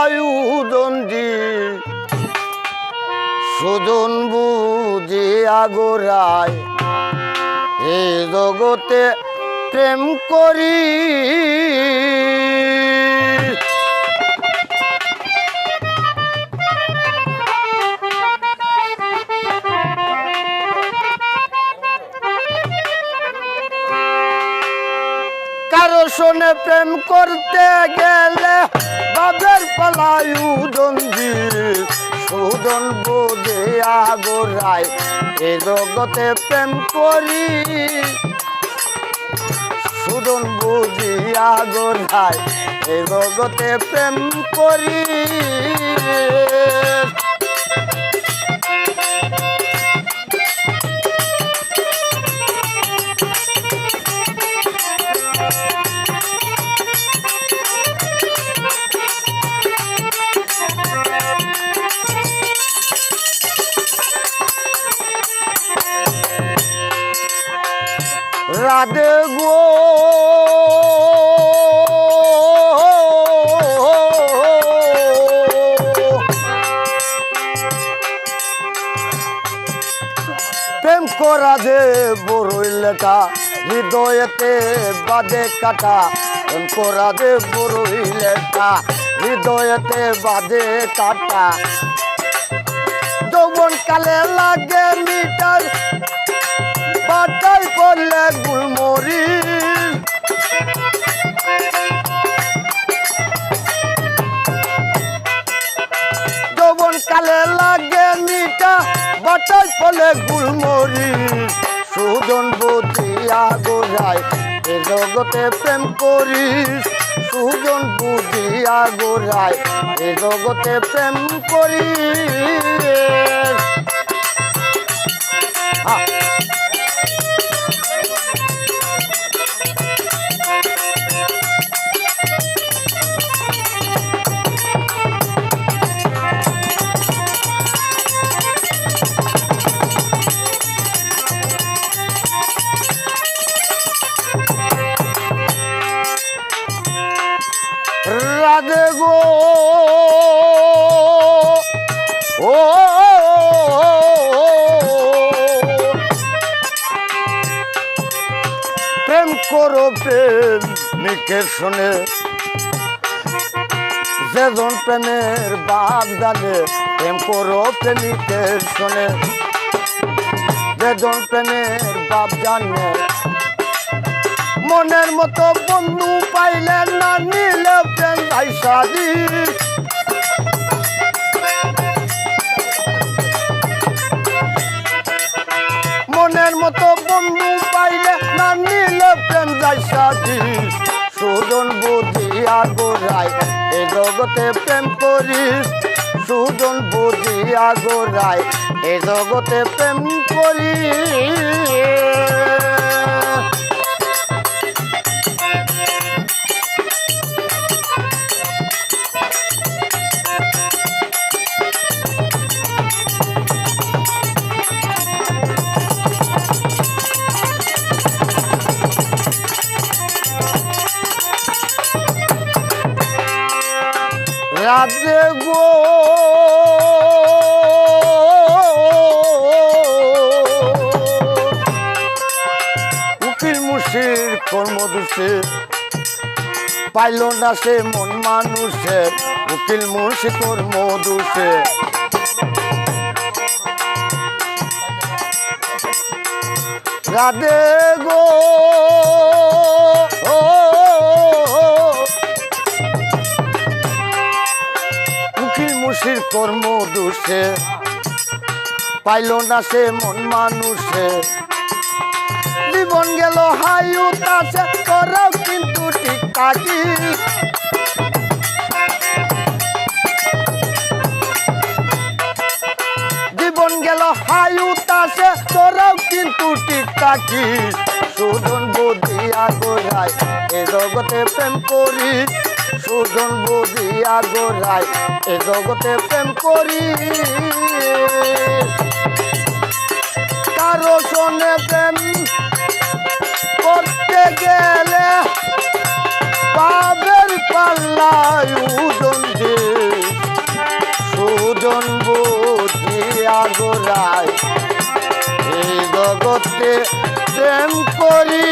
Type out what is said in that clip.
পালায় উদন্দি সুজন বুঝি আগোরায়। এ জগতে প্রেম করি। কারও শোনে প্রেম করতে গেলে বাবের পালায়ু দন্দি সুদন বোধে আগোরায় এ জগতে প্রেম করি। সুদন বুঝি আগোরায় এ জগতে প্রেম করি। রাধে গো। প্রেম করা যে বড়ই লেখা, হৃদয়েতে বাদে কাটা। প্রেম করা যে বড়ই লেখা বাদে কাটা। কালে লাগে মিটা, বাটাই ফলে গুলমরি। সুজন বুঝিয়া গোরায় এ জগতে প্রেম করিস। সুজন বুঝিয়া গোরায় এ জগতে প্রেম করিস। রাধে গো। ও প্রেম করো প্রেম মিকের শোনে। যেজন প্রেমের বাপ জানে, প্রেম করো প্রেমিকের শোনে। যেজন প্রেমের বাপ জানে মনের মতো বন্ধু পাইলে না নিলে প্রেম দিস মনের মতো বন্ধু পাইলে না নিলে প্রেম ভাইসা দিস সুজন বুঝিয়া গোরায় এ জগতে প্রেম করিস। সুজন বুঝিয়া গোরায় এ জগতে প্রেম করিস। রাধে গো উকিল মুশির কর্মদোষে পাইল না সে মন মানুষের। উকিল মুশি কর্মদোষে রাধে গো। মুশির কর্ম দোষে। পাইল না সে মন মানুষে। জীবন গেল হায়ু তাছে তোরাও কিন্তু ঠিক থাকি জীবন গেল হায়ু তাছে তোরাও কিন্তু ঠিক থাকি সুজন বুঝিয়া গোরায় এ জগতে প্রেম করি। সুজন বুঝিয়া গোড়ায় এ জগতে প্রেম করি। কারও শোনে প্রেম করতে গেলে পাবের পাল্লায় উজন সুজন বুঝিয়া গোড়ায় এ জগতে প্রেম করি।